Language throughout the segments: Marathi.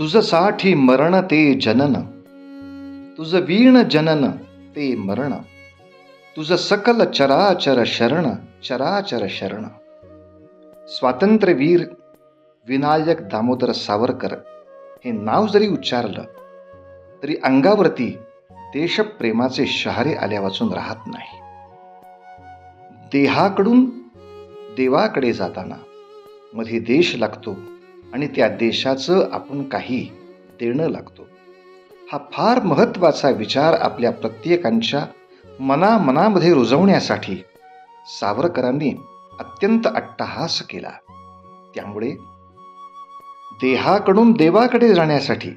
तुझसाठी मरण ते जनन. तुझ वीण जनन ते मरण. तुझ सकल चराचर शरण चराचर शरण. स्वातंत्र्यवीर विनायक दामोदर सावरकर हे नाव जरी उच्चारलं तरी अंगावरती देशप्रेमाचे शहारे आल्या वाचून राहत नाही. देहाकडून देवाकडे जाताना मध्ये देश लागतो आणि त्या देशाचं आपण काही देणं लागतो. हा फार महत्त्वाचा विचार आपल्या प्रत्येकांच्या मनामनामध्ये रुजवण्यासाठी सावरकरांनी अत्यंत अट्टहास केला. त्यामुळे देहाकडून देवाकडे जाण्यासाठी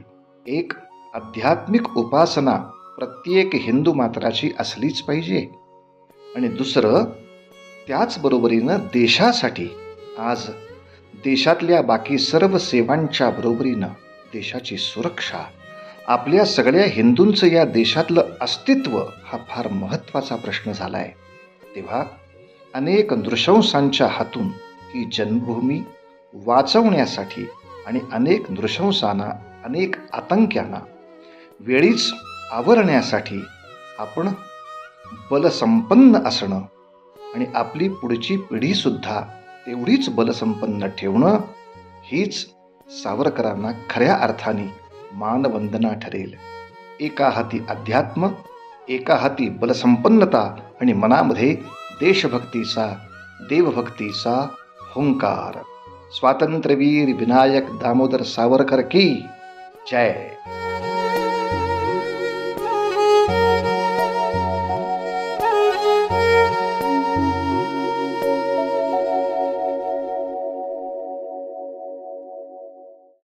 एक आध्यात्मिक उपासना प्रत्येक हिंदू मात्राची असलीच पाहिजे. आणि दुसरं त्याचबरोबरीनं देशासाठी आज देशातल्या बाकी सर्व सेवांच्या बरोबरीनं देशाची सुरक्षा आपल्या सगळ्या हिंदूंचं या देशातलं अस्तित्व हा फार महत्त्वाचा प्रश्न झाला आहे तेव्हा अनेक नृशंसांच्या हातून ही जन्मभूमी वाचवण्यासाठी आणि अनेक नृशंसांना अनेक आतंक्यांना वेळीच आवरण्यासाठी आपण बलसंपन्न असणं आणि आपली पुढची पिढीसुद्धा तेवढीच बलसंपन्न ठेवणं हीच सावरकरांना खऱ्या अर्थाने मानवंदना ठरेल. एका हाती अध्यात्म एका हाती बलसंपन्नता आणि मनामध्ये देशभक्तीचा देवभक्तीचा हुंकार. स्वातंत्र्यवीर विनायक दामोदर सावरकर की जय!